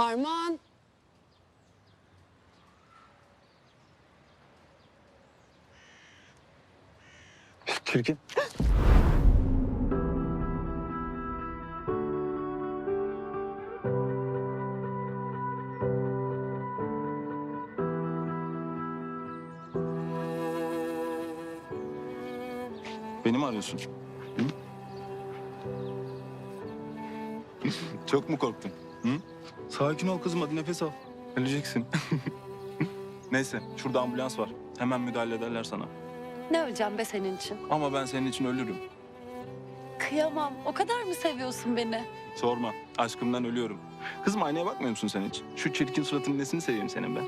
Armağan. Çirkin. Beni mi arıyorsun? Çok mu korktun? Hı? Sakin ol kızım hadi nefes al. Öleceksin. Neyse şurada ambulans var. Hemen müdahale ederler sana. Ne öleceğim be senin için? Ama ben senin için ölürüm. Kıyamam. O kadar mı seviyorsun beni? Sorma. Aşkımdan ölüyorum. Kızım aynaya bakmıyor musun sen hiç? Şu çirkin suratının nesini seveyim senin ben?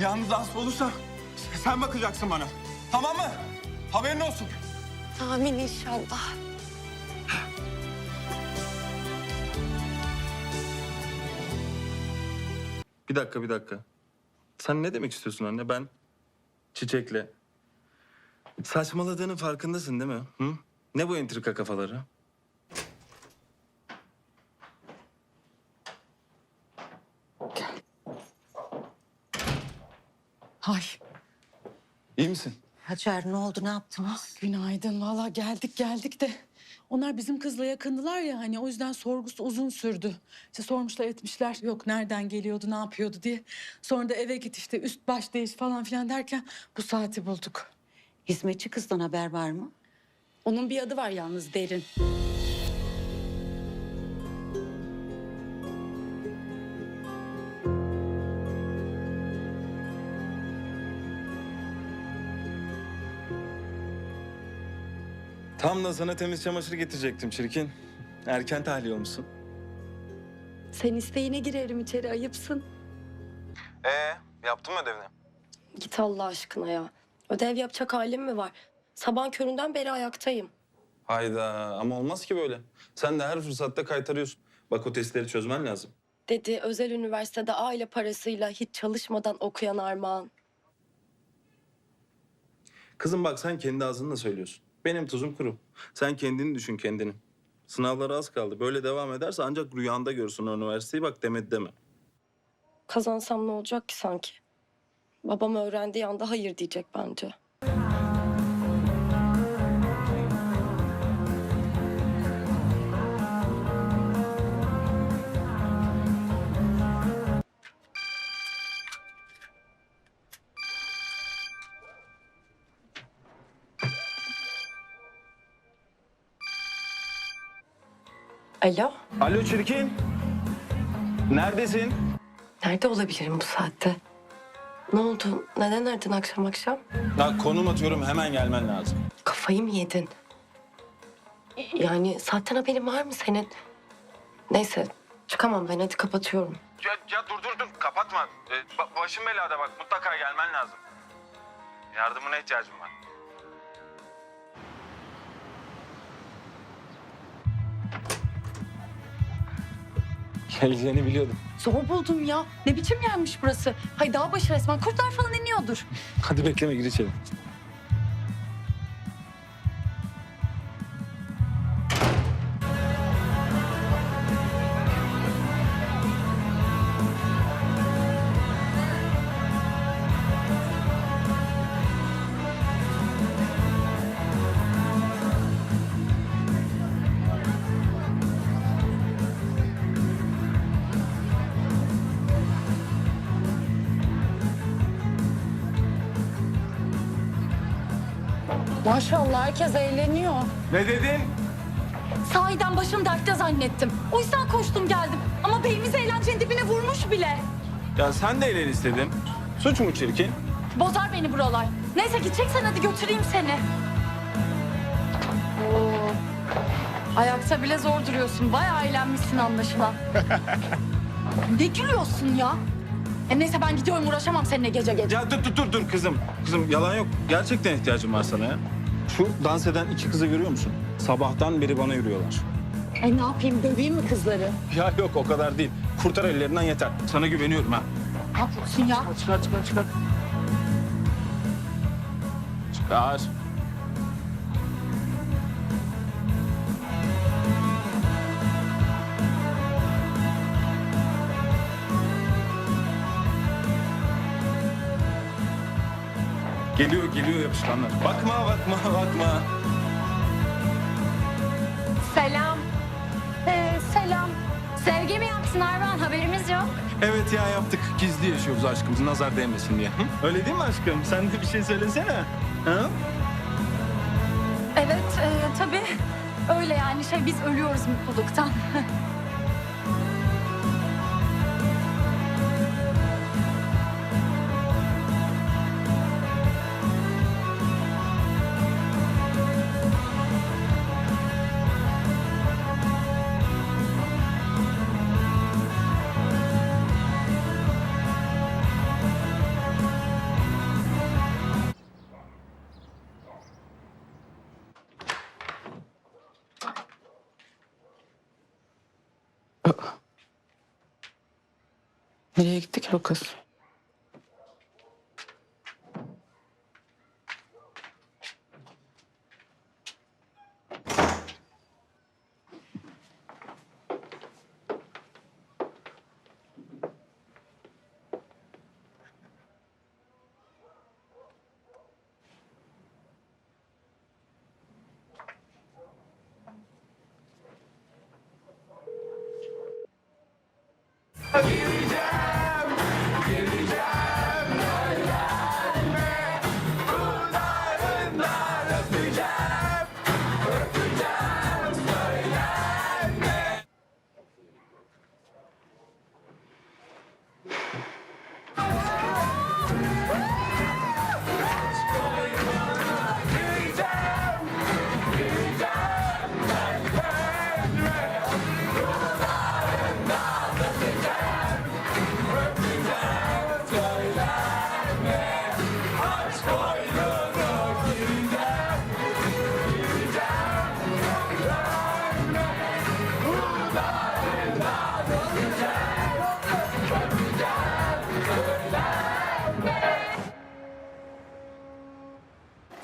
Yalnız hasta olursa sen bakacaksın bana. Tamam mı? Haberin olsun. Amin inşallah. Bir dakika bir dakika. Sen ne demek istiyorsun anne? Ben çiçekle. Saçmaladığının farkındasın değil mi? Hı? Ne bu entrika kafaları? Ay İyi misin? Hacer ne oldu ne yaptınız? günaydın. Valla geldik geldik de. Onlar bizim kızla yakındılar ya hani o yüzden sorgusu uzun sürdü. İşte sormuşlar etmişler yok nereden geliyordu ne yapıyordu diye. Sonra da eve git işte üst baş değiş falan filan derken bu saati bulduk. Hizmetçi kızdan haber var mı? Onun bir adı var yalnız Derin. Tam da sana temiz çamaşır getirecektim çirkin. Erken tahliye olmuşsun. Sen isteğine girerim içeri ayıpsın. Ee, yaptın mı ödevini? Git Allah aşkına ya. Ödev yapacak halim mi var? Sabah köründen beri ayaktayım. Hayda ama olmaz ki böyle. Sen de her fırsatta kaytarıyorsun. Bak o testleri çözmen lazım. Dedi özel üniversitede aile parasıyla hiç çalışmadan okuyan Armağan. Kızım bak sen kendi ağzınla söylüyorsun. Benim tuzum kuru. Sen kendini düşün kendini. Sınavlara az kaldı. Böyle devam ederse ancak rüyanda görürsün o üniversiteyi. Bak demedi deme. Kazansam ne olacak ki sanki? Babam öğrendiği anda hayır diyecek bence. Alo, Alo çirkin. Neredesin? nerede olabilirim bu saatte? Ne oldu? Neden aradın akşam akşam? Ya konum atıyorum hemen gelmen lazım. Kafayı mı yedin? Yani saatten haberin var mı senin? Neyse çıkamam ben hadi kapatıyorum. Ya, ya dur dur dur kapatma. Ee, başım belada bak mutlaka gelmen lazım. Yardımına ihtiyacım var. Geleceğini biliyordum. Zor buldum ya. Ne biçim yermiş burası? Hay dağ başı resmen kurtlar falan iniyordur. Hadi bekleme gir içeri. Maşallah herkes eğleniyor. Ne dedin? Sahiden başım dertte zannettim. O yüzden koştum geldim. Ama beyimiz eğlencenin dibine vurmuş bile. Ya sen de eğlen istedin. Suç mu çirkin? Bozar beni buralar. Neyse gideceksen hadi götüreyim seni. Oo. Ayakta bile zor duruyorsun. Bayağı eğlenmişsin anlaşılan. ne gülüyorsun ya? E neyse ben gidiyorum uğraşamam seninle gece gece. Ya dur dur dur dur kızım. Kızım yalan yok. Gerçekten ihtiyacım var sana ya. Şu dans eden iki kızı görüyor musun? Sabahtan beri bana yürüyorlar. E ne yapayım döveyim mi kızları? Ya yok o kadar değil. Kurtar ellerinden yeter. Sana güveniyorum ha. Ne yapıyorsun ya? Çıkar çıkar çıkar. Çıkar. Geliyor geliyor yapışkanlar. Bakma bakma bakma. Selam. Ee, selam. Sevgi mi yaptın Arvan? Haberimiz yok. Evet ya yaptık. Gizli yaşıyoruz aşkımız nazar değmesin diye. Hı? Öyle değil mi aşkım? Sen de bir şey söylesene. Ha? Evet, e, tabii. Öyle yani şey biz ölüyoruz mutluluktan. Nereye gitti ki o kız?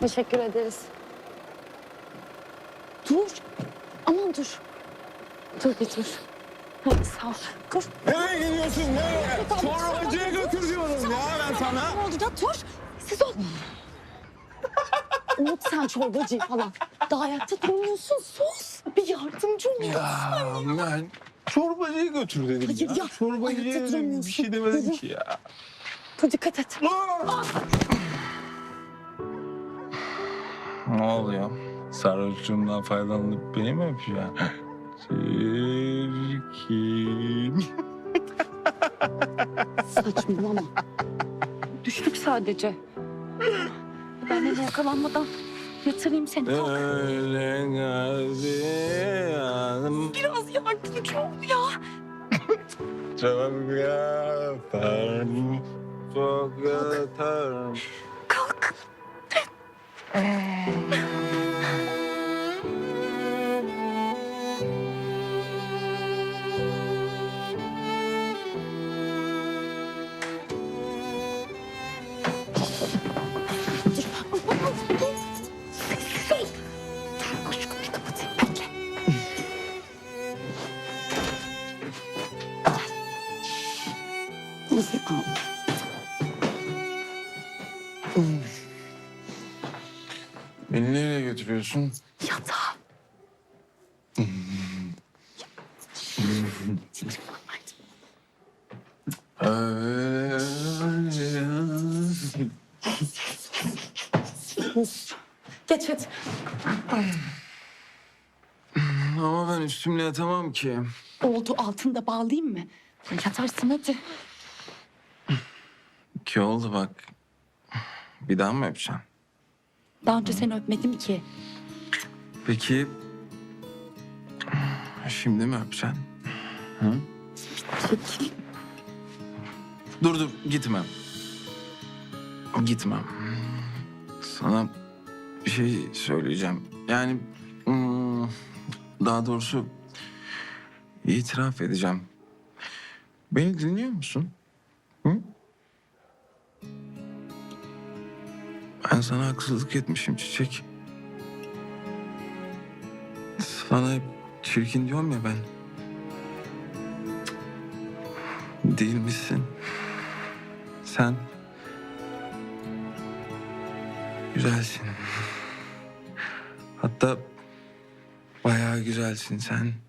Teşekkür ederiz. Dur. Aman dur. Dur bir dur. Hadi sağ ol. Dur. Nereye gidiyorsun? Nereye? Çorbacıya götür diyorum ya ben sana. Ne oldu da dur. Siz ol. Unut sen çorbacıyı falan. Daha ayakta duramıyorsun. Sus. Bir yardımcı ol. Ya ben çorbacıya götür dedim Hayır ya. ya, Çorbacıya dedim, bir şey demedim ki ya. Dur dikkat et. Ne oluyor? Sarhoşluğumdan faydalanıp beni mi öpeceksin? Çirkin. Saçmalama. Düştük sadece. Ben de yakalanmadan yatırayım seni. Kalk. Öyle gardiyanım Biraz yardımcı ol ya. çok yaparım. Çok yatarım. Kalk. Sessiz ol. Dur şu kapıyı kapatayım. Bekle. Nasıl al? Beni nereye götürüyorsun? Yatağa. Geç hadi. Ama ben üstümle yatamam ki. Oldu altında bağlayayım mı? Yatarsın hadi. Ki oldu bak. Bir daha mı öpeceksin? Daha önce seni öpmedim ki. Peki... Şimdi mi öpeceksin? Hı? Çekil. Dur dur gitme. Gitmem. Sana bir şey söyleyeceğim. Yani hmm, daha doğrusu İtiraf edeceğim. Beni dinliyor musun? Hı? Ben sana haksızlık etmişim Çiçek. Sana hep çirkin diyorum ya ben. Değil misin? Sen güzelsin. Hatta bayağı güzelsin sen.